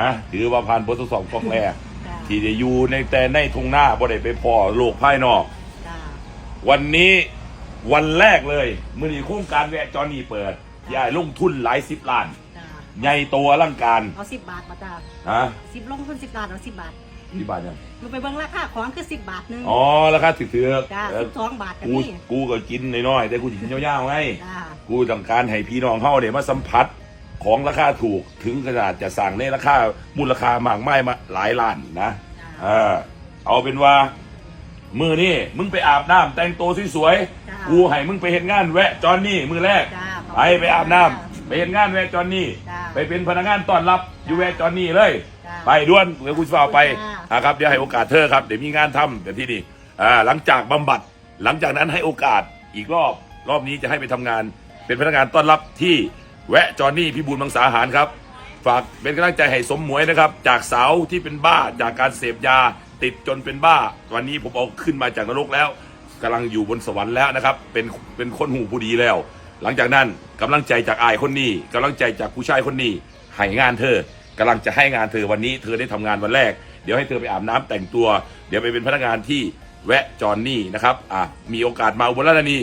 นะถือว่าผ่านบททดสอบกล้องแรก จ้าที่ได้อยู่ในแต่ในทุ่งหน้าบ่ได้ไปพอโลกภายนอก จ้าวันนี้วันแรกเลย มือนี้โครงการแวะจอนี่เปิดยายลงทุนหลายสิบล้านจ้าใหญ่โตอลังการเอาสิบบาทมาจ้าฮะสิบลงทุนสิบบาทเอาสิบบาทที่บาทยังดูไปเบิ่งราคาของคือสิบบาทหนึงอ๋อราคาถือถือจ้าเออสิบสองบาทกันกูนี่กูก็กินน้อยๆแต่กูจะกินยาวๆไง จ้า กูต้องการให้พี่น้องเฮาเนี่ยมาสัมผัส ของราคาถูกถึงขนาดจะสั่งในราคามูลค่ามากไม่มาหลายล้านนะจ้าเออเอาเป็นว่ามือนี่มึงไปอาบน้ำแต่งตัวสวยจ้าๆกูให้มึงไปเห็นงานแวะจอนนี่มือแรกจ้าขไปไปอาบน้ำไปเห็นงานแวะจอนนี่จ้าไปเป็นพนักงานต้อนรับอยู่แวะจอนนี่เลยจ้าไปด้วนเดี๋ยวคุณฟ้าไปจ้านะครับเดี๋ยวให้โอกาสเธอครับเดี๋ยวมีงานทำเดี๋ยวที่นี่อ่าหลังจากบำบัดหลังจากนั้นให้โอกาสอีกรอบ รอบนี้จะให้ไปทำงาน เป็นพนักงานต้อนรับที่ แวะจอนนี่พี่บุญมังสาหารครับ ฝากเป็นกำลังใจให้สมหมวยนะครับ จากสาวที่เป็นบ้าจากการเสพยาติดจนเป็นบ้า วันนี้ผมเอาขึ้นมาจากนรกแล้วกำลังอยู่บนสวรรค์แล้วนะครับ เป็นเป็นคนหูผู้ดีแล้ว หลังจากนั้นกำลังใจจากอายคนนี้กำลังใจจากผู้ชายคนนี้ให้งานเธอกำลังจะให้งานเธอวันนี้เธอได้ทำงานวันแรก เดี๋ยวให้เธอไปอาบน้ำแต่งตัว เดี๋ยวไปเป็นพนักงานที่แวะจอนนี่นะครับอะมีโอกาสมาอุบลราชธานี